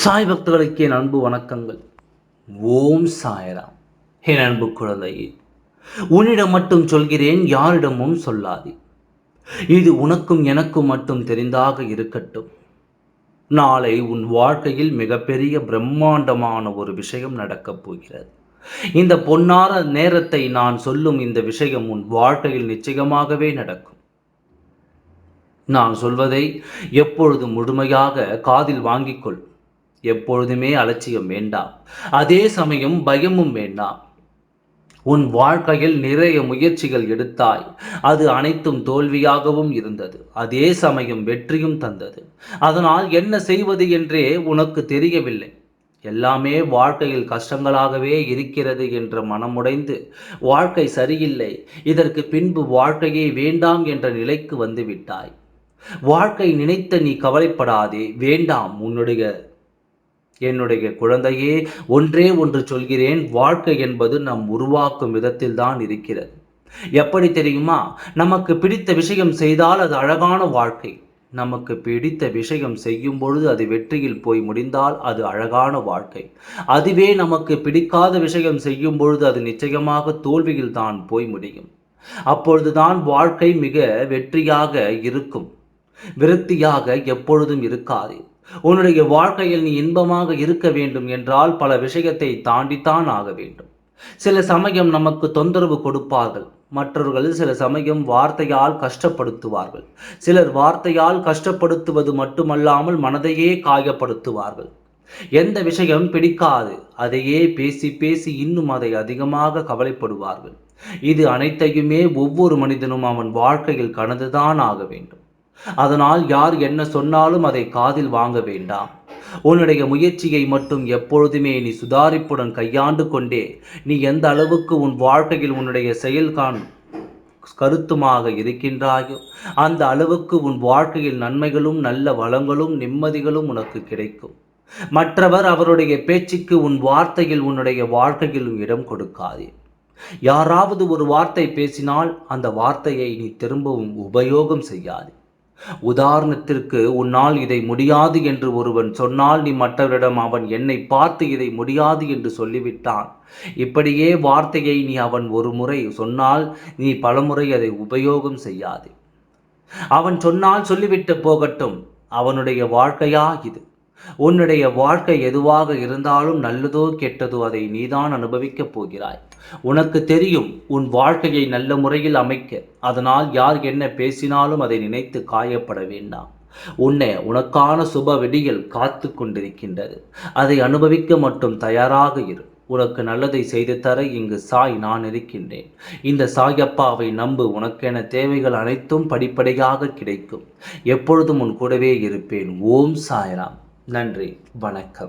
சாய் பக்தர்களுக்கு என் அன்பு வணக்கங்கள். ஓம் சாயராம். என் அன்பு குழந்தையே உன்னிடம் மட்டும் சொல்கிறேன் யாரிடமும் சொல்லாதே. இது உனக்கும் எனக்கும் மட்டும் தெரிந்தாக இருக்கட்டும். நாளை உன் வாழ்க்கையில் மிகப்பெரிய பிரம்மாண்டமான ஒரு விஷயம் நடக்கப் போகிறது. இந்த பொன்னார நேரத்தை நான் சொல்லும் இந்த விஷயம் உன் வாழ்க்கையில் நிச்சயமாகவே நடக்கும். நான் சொல்வதை எப்பொழுது முழுமையாக காதில் வாங்கிக்கொள் எப்பொழுதுமே அலட்சியம் வேண்டாம். அதே சமயம் பயமும் வேண்டாம். உன் வாழ்க்கையில் நிறைய முயற்சிகள் எடுத்தாய். அது அனைத்தும் தோல்வியாகவும் இருந்தது. அதே சமயம் வெற்றியும் தந்தது. அதனால் என்ன செய்வது என்றே உனக்கு தெரியவில்லை. எல்லாமே வாழ்க்கையில் கஷ்டங்களாகவே இருக்கிறது என்ற மனமுடைந்து வாழ்க்கை சரியில்லை. இதற்கு பின்பு வாழ்க்கையே வேண்டாம் என்ற நிலைக்கு வந்துவிட்டாய். வாழ்க்கை நினைத்த நீ கவலைப்படாதே. வேண்டாம். உன்னுடைய என்னுடைய குழந்தையே ஒன்றே ஒன்று சொல்கிறேன் வாழ்க்கை என்பது நம் உருவாக்கும் விதத்தில் தான் இருக்கிறது. எப்படி தெரியுமா? நமக்கு பிடித்த விஷயம் செய்தால் அது அழகான வாழ்க்கை. நமக்கு பிடித்த விஷயம் செய்யும் பொழுது அது வெற்றியில் போய் முடிந்தால் அது அழகான வாழ்க்கை. அதுவே நமக்கு பிடிக்காத விஷயம் செய்யும் பொழுது அது நிச்சயமாக தோல்வியில் தான் போய் முடியும். அப்பொழுதுதான் வாழ்க்கை மிக வெற்றியாக இருக்கும். விருத்தியாக எப்பொழுதும் இருக்காது. உன்னுடைய வாழ்க்கையில் நீ இன்பமாக இருக்க வேண்டும் என்றால் பல விஷயத்தை தாண்டித்தான் ஆக வேண்டும். சில சமயம் நமக்கு தொந்தரவு கொடுப்பார்கள். மற்றவர்கள் சில சமயம் வார்த்தையால் கஷ்டப்படுத்துவார்கள். சிலர் வார்த்தையால் கஷ்டப்படுத்துவது மட்டுமல்லாமல் மனதையே காயப்படுத்துவார்கள். எந்த விஷயம் பிடிக்காது அதையே பேசி பேசி இன்னும் அதை அதிகமாக கவலைப்படுவார்கள். இது அனைத்தையுமே ஒவ்வொரு மனிதனும் அவன் வாழ்க்கையில் கடந்துதான் ஆக வேண்டும். அதனால் யார் என்ன சொன்னாலும் அதை காதில் வாங்க வேண்டாம். உன்னுடைய முயற்சியை மட்டும் எப்பொழுதுமே நீ சுதாரிப்புடன் கையாண்டு கொண்டே நீ எந்த அளவுக்கு உன் வாழ்க்கையில் உன்னுடைய செயல்கான் கருத்துமாக இருக்கின்றாயோ அந்த அளவுக்கு உன் வாழ்க்கையில் நன்மைகளும் நல்ல வளங்களும் நிம்மதிகளும் உனக்கு கிடைக்கும். மற்றவர் அவருடைய பேச்சுக்கு உன் வார்த்தையில் உன்னுடைய வாழ்க்கையிலும் இடம் கொடுக்காதே. யாராவது ஒரு வார்த்தை பேசினால் அந்த வார்த்தையை நீ திரும்பவும் உபயோகம் செய்யாதே. உதாரணத்திற்கு உன்னால் இதை முடியாது என்று ஒருவன் சொன்னால் நீ மற்றவரிடம் அவன் என்னை பார்த்து இதை முடியாது என்று சொல்லிவிட்டான். இப்படியே வார்த்தையை நீ அவன் ஒரு முறை சொன்னால் நீ பலமுறை அதை உபயோகம் செய்யாது. அவன் சொன்னால் சொல்லிவிட்டு போகட்டும். அவனுடைய வாழ்க்கையா இது? உன்னுடைய வாழ்க்கை எதுவாக இருந்தாலும் நல்லதோ கெட்டதோ அதை நீதான் அனுபவிக்கப் போகிறாய். உனக்கு தெரியும் உன் வாழ்க்கையை நல்ல முறையில் அமைக்க. அதனால் யார் என்ன பேசினாலும் அதை நினைத்து காயப்பட வேண்டாம். உன்னை உனக்கான சுப வெடிகள் காத்து கொண்டிருக்கின்றது. அதை அனுபவிக்க மட்டும் தயாராக இரு. உனக்கு நல்லதை செய்து தர இங்கு சாய் நான் இருக்கின்றேன். இந்த சாயப்பாவை நம்பு. உனக்கென தேவைகள் அனைத்தும் படிப்படியாக கிடைக்கும். எப்பொழுதும் உன் கூடவே இருப்பேன். ஓம் சாய்ராம். நன்றி வணக்கம்.